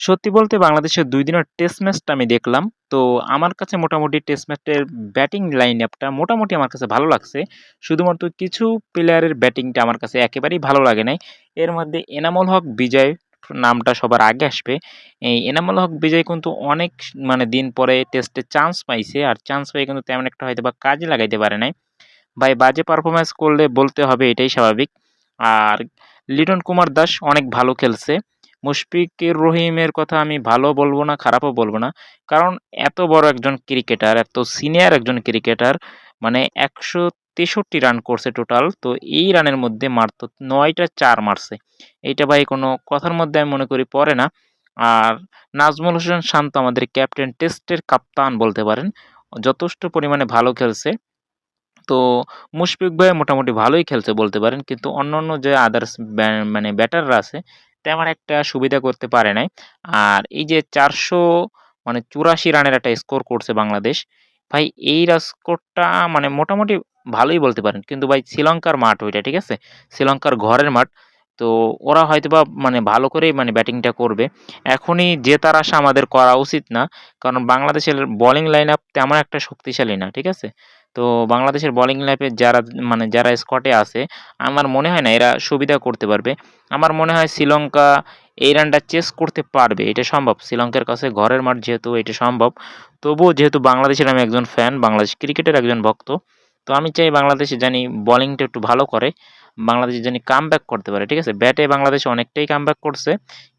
সত্যি বলতে বাংলাদেশের দুই দিনের টেস্ট ম্যাচটা আমি দেখলাম। তো আমার কাছে মোটামুটি টেস্ট ম্যাচের ব্যাটিং লাইন-আপটা মোটামুটি আমার কাছে ভালো লাগছে। শুধুমাত্র কিছু প্লেয়ারের ব্যাটিংটা আমার কাছে একেবারেই ভালো লাগে নাই। এর মধ্যে এনামুল হক, বিজয় নামটা সবার আগে আসবে। এই এনামুল হক, বিজয় কিন্তু অনেক মানে দিন পরে টেস্টে চান্স পাইছে। আর চান্স পেয়ে কিন্তু তেমন একটা হয়তো বা কাজে লাগাইতে পারে নাই। ভাই, বাজে পারফরম্যান্স করলে বলতে হবে এটাই স্বাভাবিক। আর লিটন কুমার দাস অনেক ভালো খেলছে। মুশফিকুর রহিমের কথা আমি ভালো বলব না, খারাপও বলব না। কারণ এত বড় একজন ক্রিকেটার, এত সিনিয়র একজন ক্রিকেটার মানে ১৬৩ রান করছে টোটাল। তো এই রানের মধ্যে মাত্র ৯ টা ৪ মারছে। এইটা ভাই কোনো কথার মধ্যে আমি মনে করি পড়ে না। আর নাজমুল হোসেন শান্ত আমাদের ক্যাপ্টেন টেস্টের কাপ্তান বলতে পারেন। যথেষ্ট পরিমাণে ভালো খেলছে। তো মুশফিক ভাই মোটামুটি ভালোই খেলছে বলতে পারেন। কিন্তু অন্যান্য যে আদার্স মানে ব্যাটাররা আছে তেমন একটা সুবিধা করতে পারে নাই। আর এই যে ৪০০ মানে ৮৪ রানের একটা স্কোর করছে বাংলাদেশ। ভাই এই স্কোরটা মানে মোটামুটি ভালোই বলতে পারেন। কিন্তু ভাই শ্রীলঙ্কার মাঠ ওইটা, ঠিক আছে? শ্রীলঙ্কার ঘরের মাঠ। তো ওরা হয়তোবা মানে ভালো করেই মানে ব্যাটিংটা করবে। এখনই জেতার আশা আমাদের করা উচিত না। কারণ বাংলাদেশের বোলিং লাইন-আপ তেমন একটা শক্তিশালী না, ঠিক আছে? তো বাংলাদেশের বোলিং লাইফে যারা মানে যারা স্কটে আছে আমার মনে হয় না এরা সুবিধা করতে পারবে। আমার মনে হয় শ্রীলঙ্কা এই রানটা চেস করতে পারবে। এটা সম্ভব। শ্রীলঙ্কার কাছে ঘরের মাঠ যেহেতু এটা সম্ভব। তবুও যেহেতু বাংলাদেশের আমি একজন ফ্যান, বাংলাদেশ ক্রিকেটের একজন ভক্ত। তো আমি চাই বাংলাদেশে জানি বোলিংটা একটু ভালো করে। বাংলাদেশে যেন কামব্যাক করতে পারে, ঠিক আছে? ব্যাটে বাংলাদেশ অনেকটাই কামব্যাক করছে।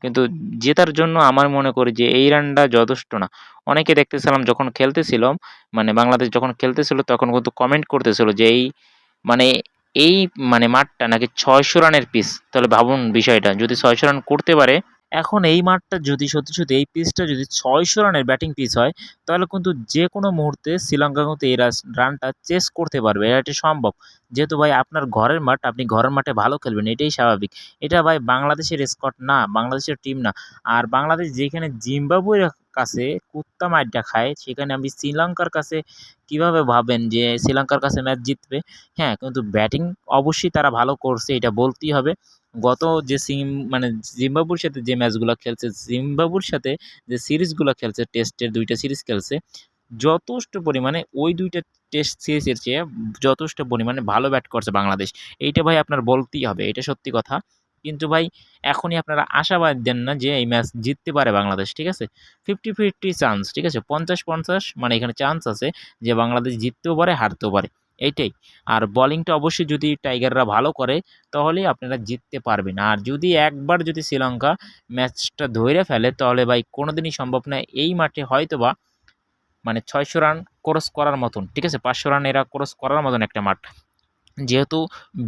কিন্তু জেতার জন্য আমার মনে করি যে এই রানটা যথেষ্ট না। অনেকে দেখতেছিলাম যখন খেলতেছিল মানে বাংলাদেশ যখন খেলতেছিল তখন কিন্তু কমেন্ট করতেছিল যে এই মানে এই মানে মাঠটা নাকি ৬০০ রানের পিস তাহলে ভাবুন বিষয়টা। যদি ৬০০ রান করতে পারে, এখন এই মাঠটা যদি সত্যি, সত্যি এই পিচটা যদি ৬০০ রানের ব্যাটিং পিচ হয়, তাহলে কিন্তু যেকোনো মুহূর্তে শ্রীলঙ্কা কিন্তু এই রানটা চেস করতে পারবে। এটা সম্ভব। যেহেতু ভাই আপনার ঘরের মাঠ, আপনি ঘরের মাঠে ভালো খেলবেন এটাই স্বাভাবিক। এটা ভাই বাংলাদেশের স্কোয়াড না, বাংলাদেশের টিম না। আর বাংলাদেশ যেখানে জিম্বাবুয়ের কাছে কুত্তা মাইরটা খায়, সেখানে আপনি শ্রীলঙ্কার কাছে কীভাবে ভাবেন যে শ্রীলঙ্কার কাছে ম্যাচ জিতবে? হ্যাঁ, কিন্তু ব্যাটিং অবশ্যই তারা ভালো করছে এটা বলতেই হবে। গত যে সিম মানে জিম্বাবুর সাথে যে ম্যাচগুলো খেলছে, জিম্বাবুর সাথে যে সিরিজগুলো খেলছে টেস্টের দুইটা সিরিজ খেলছে, যথেষ্ট পরিমাণে ওই দুইটা টেস্ট সিরিজের চেয়ে যথেষ্ট পরিমাণে ভালো ব্যাট করছে বাংলাদেশ। এইটা ভাই আপনার বলতেই হবে। এটা সত্যি কথা। কিন্তু ভাই এখনই আপনারা আশাবাদ দেন না যে এই ম্যাচ জিততে পারে বাংলাদেশ, ঠিক আছে? 50-50 চান্স, ঠিক আছে? ৫০-৫০ মানে এখানে চান্স আছে যে বাংলাদেশ জিততেও পারে, হারতেও পারে। এইটাই। আর বোলিংটা অবশ্যই যদি টাইগাররা ভালো করে তাহলেই আপনারা জিততে পারবেন। আর যদি একবার যদি শ্রীলঙ্কা ম্যাচটা ধইরা ফেলে তাহলে ভাই কোনোদিনই সম্ভব না এই মাঠে হয়তোবা মানে ৬০০ রান ক্রস করার মতন, ঠিক আছে? ৫০০ রান এরা ক্রস করার মতন একটা মাঠ। যেহেতু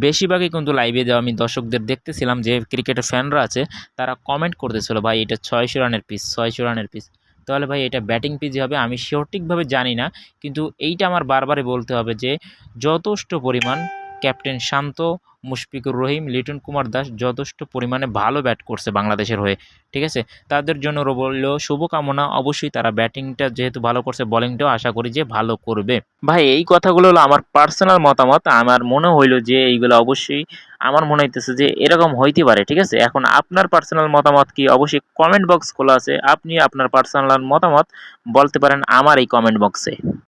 বেশিরভাগই কিন্তু লাইভে দেওয়া আমি দর্শকদের দেখতেছিলাম যে ক্রিকেটের ফ্যানরা আছে তারা কমেন্ট করতেছিল ভাই এটা ৬০০ রানের পিস ছয়শো রানের পিচ। তাহলে ভাই এটা ব্যাটিং পিচই হবে আমি সঠিকভাবে জানি না। কিন্তু এইটা আমার বারবারই বলতে হবে যে যথেষ্ট পরিমাণ ক্যাপ্টেন শান্ত, মুশফিকুর রহিম, লিটন কুমার দাস যথেষ্ট পরিমাণে ভালো ব্যাট করছে বাংলাদেশের হয়ে। ঠিক আছে? তাদের জন্য রইল শুভকামনা। অবশ্যই তারা ব্যাটিংটা যেহেতু ভালো করছে বোলিংটাও আশা করি যে ভালো করবে। ভাই এই কথাগুলো হলো আমার পার্সোনাল মতামত। আমার মনে হইল যে এইগুলো অবশ্যই আমার মনে হইতেছে যে এরকম হইতে পারে। ঠিক আছে? এখন আপনার পার্সোনাল মতামত কি? অবশ্যই কমেন্ট বক্স খোলা আছে। আপনি আপনার পার্সোনাল মতামত বলতে পারেন আমার এই কমেন্ট বক্সে।